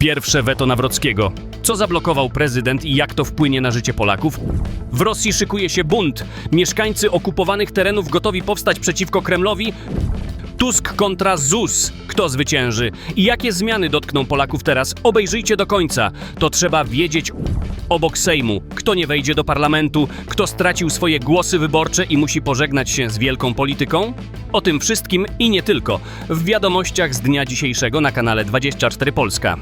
Pierwsze weto Nawrockiego. Co zablokował prezydent i jak to wpłynie na życie Polaków? W Rosji szykuje się bunt. Mieszkańcy okupowanych terenów gotowi powstać przeciwko Kremlowi? Tusk kontra ZUS. Kto zwycięży? I jakie zmiany dotkną Polaków teraz? Obejrzyjcie do końca. To trzeba wiedzieć obok Sejmu. Kto nie wejdzie do parlamentu? Kto stracił swoje głosy wyborcze i musi pożegnać się z wielką polityką? O tym wszystkim i nie tylko. W wiadomościach z dnia dzisiejszego na kanale 24 Polska.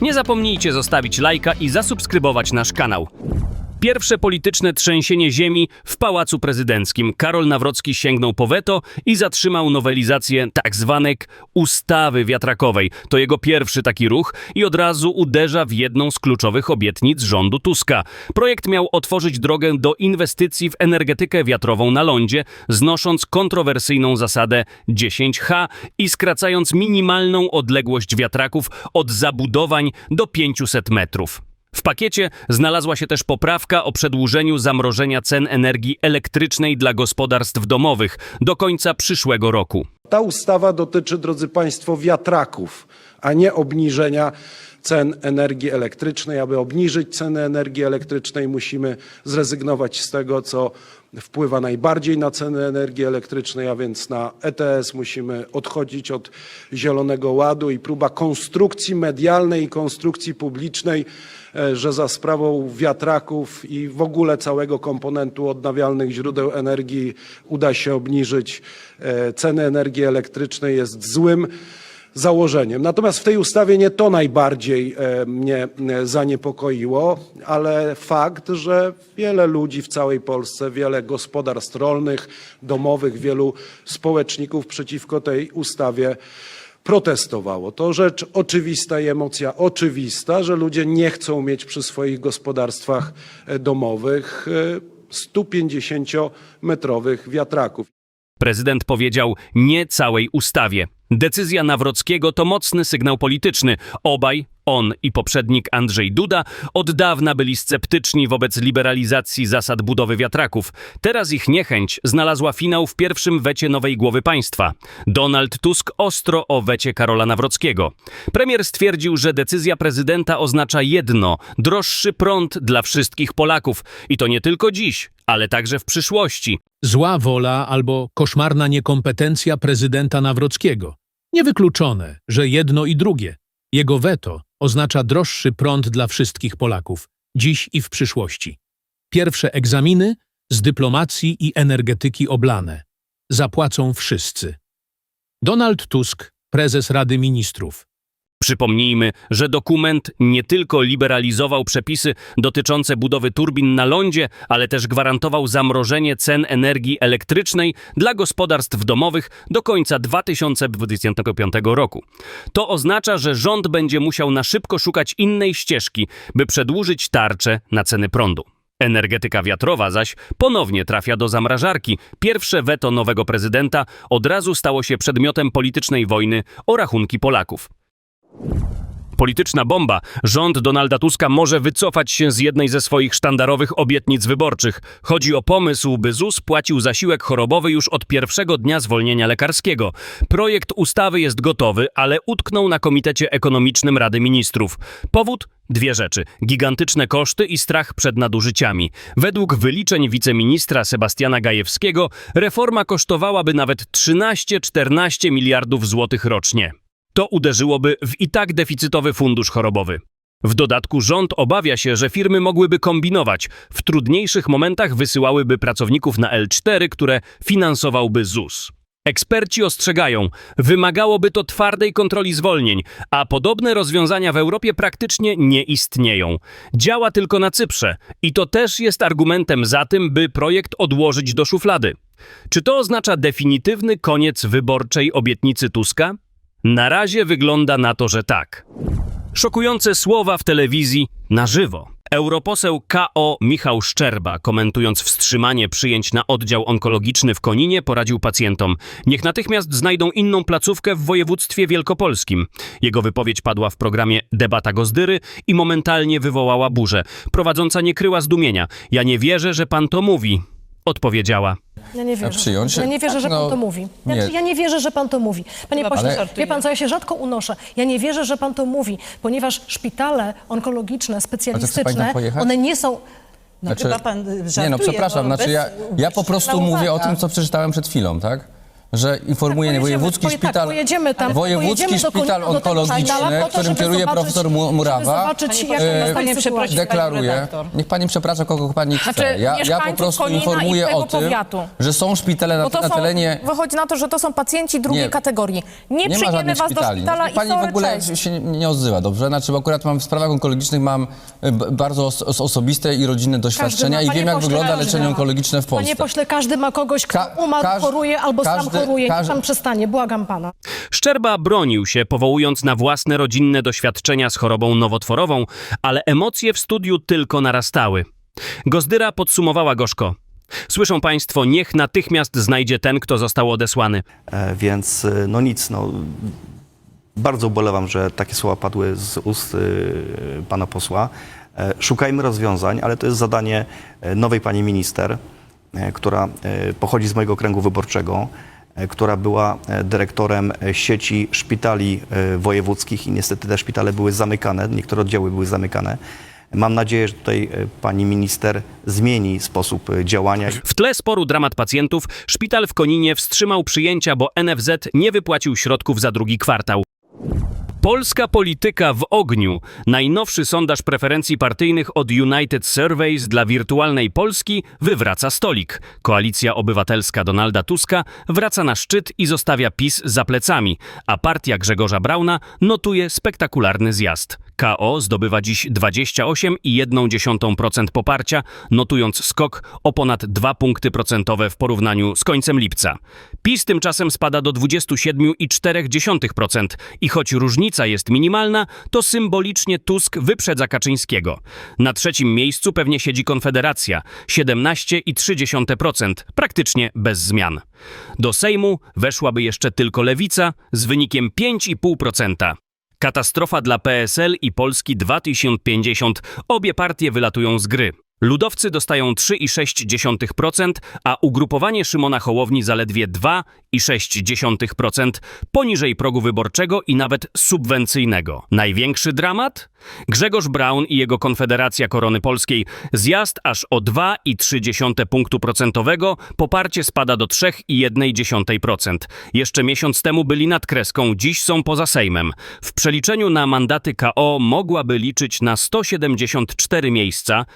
Nie zapomnijcie zostawić lajka i zasubskrybować nasz kanał. Pierwsze polityczne trzęsienie ziemi w Pałacu Prezydenckim. Karol Nawrocki sięgnął po weto i zatrzymał nowelizację tak zwanej ustawy wiatrakowej. To jego pierwszy taki ruch i od razu uderza w jedną z kluczowych obietnic rządu Tuska. Projekt miał otworzyć drogę do inwestycji w energetykę wiatrową na lądzie, znosząc kontrowersyjną zasadę 10H i skracając minimalną odległość wiatraków od zabudowań do 500 metrów. W pakiecie znalazła się też poprawka o przedłużeniu zamrożenia cen energii elektrycznej dla gospodarstw domowych do końca przyszłego roku. Ta ustawa dotyczy, drodzy Państwo, wiatraków, a nie obniżenia cen energii elektrycznej. Aby obniżyć ceny energii elektrycznej, musimy zrezygnować z tego, co wpływa najbardziej na ceny energii elektrycznej, a więc na ETS. Musimy odchodzić od Zielonego Ładu i próba konstrukcji medialnej i konstrukcji publicznej, e, że za sprawą wiatraków i w ogóle całego komponentu odnawialnych źródeł energii uda się obniżyć e, ceny energii elektrycznej jest złym założeniem. Natomiast w tej ustawie nie to najbardziej e, mnie e, zaniepokoiło, ale fakt, że wiele ludzi w całej Polsce, wiele gospodarstw rolnych, domowych, wielu społeczników przeciwko tej ustawie protestowało. To rzecz oczywista i emocja oczywista, że ludzie nie chcą mieć przy swoich gospodarstwach e, domowych e, 150-metrowych wiatraków. Prezydent powiedział nie całej ustawie. Decyzja Nawrockiego to mocny sygnał polityczny. Obaj, on i poprzednik Andrzej Duda, od dawna byli sceptyczni wobec liberalizacji zasad budowy wiatraków. Teraz ich niechęć znalazła finał w pierwszym wecie nowej głowy państwa. Donald Tusk ostro o wecie Karola Nawrockiego. Premier stwierdził, że decyzja prezydenta oznacza jedno droższy prąd dla wszystkich Polaków. I to nie tylko dziś, ale także w przyszłości. Zła wola albo koszmarna niekompetencja prezydenta Nawrockiego. Niewykluczone, że jedno i drugie. Jego weto oznacza droższy prąd dla wszystkich Polaków, dziś i w przyszłości. Pierwsze egzaminy z dyplomacji i energetyki oblane. Zapłacą wszyscy. Donald Tusk, prezes Rady Ministrów. Przypomnijmy, że dokument nie tylko liberalizował przepisy dotyczące budowy turbin na lądzie, ale też gwarantował zamrożenie cen energii elektrycznej dla gospodarstw domowych do końca 2025 roku. To oznacza, że rząd będzie musiał na szybko szukać innej ścieżki, by przedłużyć tarczę na ceny prądu. Energetyka wiatrowa zaś ponownie trafia do zamrażarki. Pierwsze weto nowego prezydenta od razu stało się przedmiotem politycznej wojny o rachunki Polaków. Polityczna bomba. Rząd Donalda Tuska może wycofać się z jednej ze swoich sztandarowych obietnic wyborczych. Chodzi o pomysł, by ZUS płacił zasiłek chorobowy już od pierwszego dnia zwolnienia lekarskiego. Projekt ustawy jest gotowy, ale utknął na Komitecie Ekonomicznym Rady Ministrów. Powód? Dwie rzeczy: gigantyczne koszty i strach przed nadużyciami. Według wyliczeń wiceministra Sebastiana Gajewskiego, reforma kosztowałaby nawet 13-14 miliardów złotych rocznie. To uderzyłoby w i tak deficytowy fundusz chorobowy. W dodatku rząd obawia się, że firmy mogłyby kombinować. W trudniejszych momentach wysyłałyby pracowników na L4, które finansowałby ZUS. Eksperci ostrzegają, wymagałoby to twardej kontroli zwolnień, a podobne rozwiązania w Europie praktycznie nie istnieją. Działa tylko na Cyprze i to też jest argumentem za tym, by projekt odłożyć do szuflady. Czy to oznacza definitywny koniec wyborczej obietnicy Tuska? Na razie wygląda na to, że tak. Szokujące słowa w telewizji na żywo. Europoseł KO Michał Szczerba, komentując wstrzymanie przyjęć na oddział onkologiczny w Koninie, poradził pacjentom: niech natychmiast znajdą inną placówkę w województwie wielkopolskim. Jego wypowiedź padła w programie Debata Gozdyry i momentalnie wywołała burzę. Prowadząca nie kryła zdumienia. Ja nie wierzę, że pan to mówi. Odpowiedziała. Ja nie wierzę. przyjąć. Ja nie wierzę, że No, pan to mówi. Ja, nie. ja nie wierzę, że pan to mówi. Panie Chyba pośle, pan żartuje. wie pan co, ja się rzadko unoszę. Ja nie wierzę, że pan to mówi, ponieważ szpitale onkologiczne, pani specjalistyczne, tam pojechać? one nie są... No Znaczy- chyba pan żartuje. Nie no, przepraszam, bo znaczy ja, bez- ja po prostu mówię o tym, co przeczytałem przed chwilą, tak? Że informuje Tak, wojewódzki tak, szpital, pojedziemy tam, wojewódzki szpital do onkologiczny, to, którym kieruje zobaczyć- profesor Murawa, przeprosi. deklaruje, redaktor. niech pani przeprasza kogo pani chce. Znaczy, ja, ja po prostu informuję o tym, powiatu. że są szpitale na, na są, terenie... wychodzi na to, że to są pacjenci drugiej Nie. kategorii. Nie, Nie przyjmiemy was szpitali. do szpitala Pani i w ogóle cześć. się nie- odzywa, dobrze? Znaczy, bo akurat mam w sprawach onkologicznych mam b- bardzo os os osobiste i rodzinne doświadczenia i wiem, jak wygląda leczenie onkologiczne w Polsce. Panie pośle, każdy ma kogoś, kto umarł, choruje albo sam każdy- pan przestanie, błagam pana. Szczerba bronił się, powołując na własne rodzinne doświadczenia z chorobą nowotworową, ale emocje w studiu tylko narastały. Gozdyra podsumowała gorzko. Słyszą Państwo, niech natychmiast znajdzie ten, kto został odesłany. E, Więc e, no nic, no, bardzo ubolewam, że takie słowa padły z ust e, pana posła. E, Szukajmy rozwiązań, ale to jest zadanie e, nowej pani minister, e, która e, pochodzi z mojego okręgu wyborczego, która była e, dyrektorem e, sieci szpitali e, wojewódzkich i niestety te szpitale były zamykane, niektóre oddziały były zamykane. Mam nadzieję, że tutaj e, pani minister zmieni sposób e, działania. W tle sporu dramat pacjentów, szpital w Koninie wstrzymał przyjęcia, bo NFZ nie wypłacił środków za drugi kwartał. Polska polityka w ogniu. Najnowszy sondaż preferencji partyjnych od United Surveys dla wirtualnej Polski wywraca stolik. Koalicja Obywatelska Donalda Tuska wraca na szczyt i zostawia PiS za plecami, a partia Grzegorza Brauna notuje spektakularny zjazd. KO zdobywa dziś 28,1% poparcia, notując skok o ponad 2 punkty procentowe w porównaniu z końcem lipca. PiS tymczasem spada do 27,4% i choć różnica jest minimalna, to symbolicznie Tusk wyprzedza Kaczyńskiego. Na trzecim miejscu pewnie siedzi Konfederacja 17,3%, praktycznie bez zmian. Do Sejmu weszłaby jeszcze tylko Lewica z wynikiem 5,5%. Katastrofa dla PSL i Polski 2050. Obie partie wylatują z gry. Ludowcy dostają 3,6%, a ugrupowanie Szymona Hołowni zaledwie 2,6%, poniżej progu wyborczego i nawet subwencyjnego. Największy dramat? Grzegorz Braun i jego Konfederacja Korony Polskiej. Zjazd aż o 2,3 punktu procentowego, poparcie spada do 3,1%. Jeszcze miesiąc temu byli nad kreską, dziś są poza Sejmem. W przeliczeniu na mandaty KO mogłaby liczyć na 174 miejsca,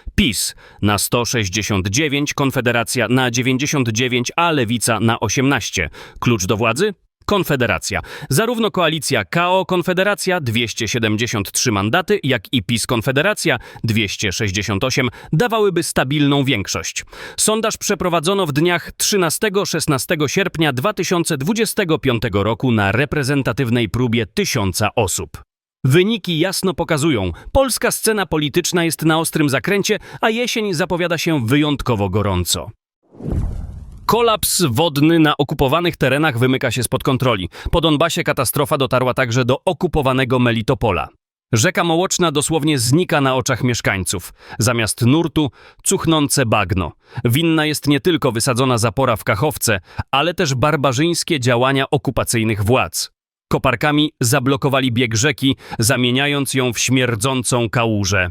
Na 169, Konfederacja na 99, a Lewica na 18. Klucz do władzy? Konfederacja. Zarówno koalicja KO Konfederacja 273 mandaty, jak i PiS Konfederacja 268 dawałyby stabilną większość. Sondaż przeprowadzono w dniach 13-16 sierpnia 2025 roku na reprezentatywnej próbie tysiąca osób. Wyniki jasno pokazują, polska scena polityczna jest na ostrym zakręcie, a jesień zapowiada się wyjątkowo gorąco. Kolaps wodny na okupowanych terenach wymyka się spod kontroli. Po Donbasie katastrofa dotarła także do okupowanego Melitopola. Rzeka Mołoczna dosłownie znika na oczach mieszkańców. Zamiast nurtu cuchnące bagno. Winna jest nie tylko wysadzona zapora w Kachowce, ale też barbarzyńskie działania okupacyjnych władz. Koparkami zablokowali bieg rzeki, zamieniając ją w śmierdzącą kałużę.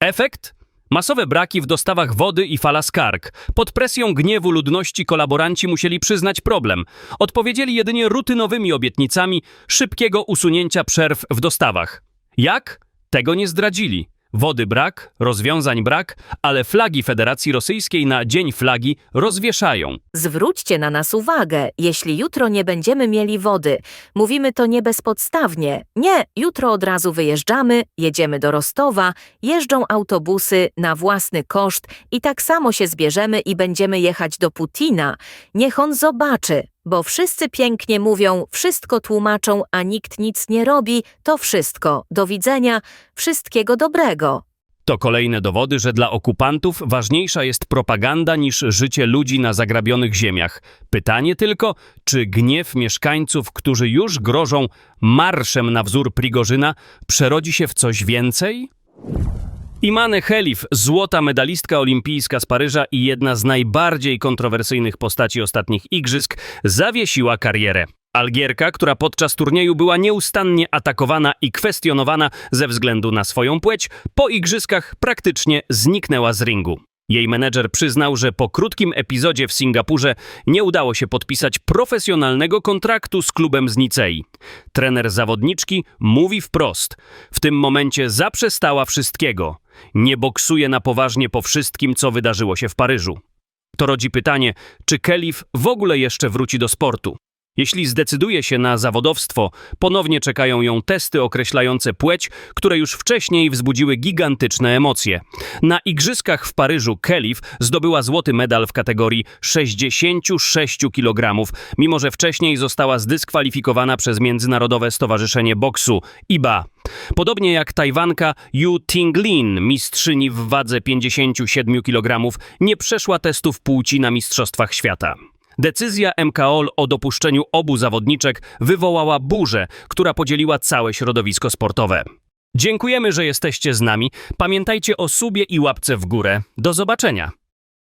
Efekt? Masowe braki w dostawach wody i fala skarg. Pod presją gniewu ludności kolaboranci musieli przyznać problem. Odpowiedzieli jedynie rutynowymi obietnicami szybkiego usunięcia przerw w dostawach. Jak? Tego nie zdradzili. Wody brak, rozwiązań brak, ale flagi Federacji Rosyjskiej na Dzień Flagi rozwieszają. Zwróćcie na nas uwagę, jeśli jutro nie będziemy mieli wody. Mówimy to nie bezpodstawnie. Nie, jutro od razu wyjeżdżamy, jedziemy do Rostowa, jeżdżą autobusy na własny koszt i tak samo się zbierzemy i będziemy jechać do Putina. Niech on zobaczy, bo wszyscy pięknie mówią, wszystko tłumaczą, a nikt nic nie robi, to wszystko. Do widzenia, wszystkiego dobrego. To kolejne dowody, że dla okupantów ważniejsza jest propaganda niż życie ludzi na zagrabionych ziemiach. Pytanie tylko, czy gniew mieszkańców, którzy już grożą marszem na wzór Prigorzyna, przerodzi się w coś więcej? Imane Helif, złota medalistka olimpijska z Paryża i jedna z najbardziej kontrowersyjnych postaci ostatnich igrzysk, zawiesiła karierę. Algierka, która podczas turnieju była nieustannie atakowana i kwestionowana ze względu na swoją płeć, po igrzyskach praktycznie zniknęła z ringu. Jej menedżer przyznał, że po krótkim epizodzie w Singapurze nie udało się podpisać profesjonalnego kontraktu z klubem z Nicei. Trener zawodniczki mówi wprost: W tym momencie zaprzestała wszystkiego. Nie boksuje na poważnie po wszystkim, co wydarzyło się w Paryżu. To rodzi pytanie, czy Kelif w ogóle jeszcze wróci do sportu. Jeśli zdecyduje się na zawodowstwo, ponownie czekają ją testy określające płeć, które już wcześniej wzbudziły gigantyczne emocje. Na igrzyskach w Paryżu Kelif zdobyła złoty medal w kategorii 66 kg, mimo że wcześniej została zdyskwalifikowana przez Międzynarodowe Stowarzyszenie Boksu IBA. Podobnie jak Tajwanka Yu Tinglin, mistrzyni w wadze 57 kg, nie przeszła testów płci na Mistrzostwach Świata. Decyzja MKOL o dopuszczeniu obu zawodniczek wywołała burzę, która podzieliła całe środowisko sportowe. Dziękujemy, że jesteście z nami. Pamiętajcie o subie i łapce w górę. Do zobaczenia.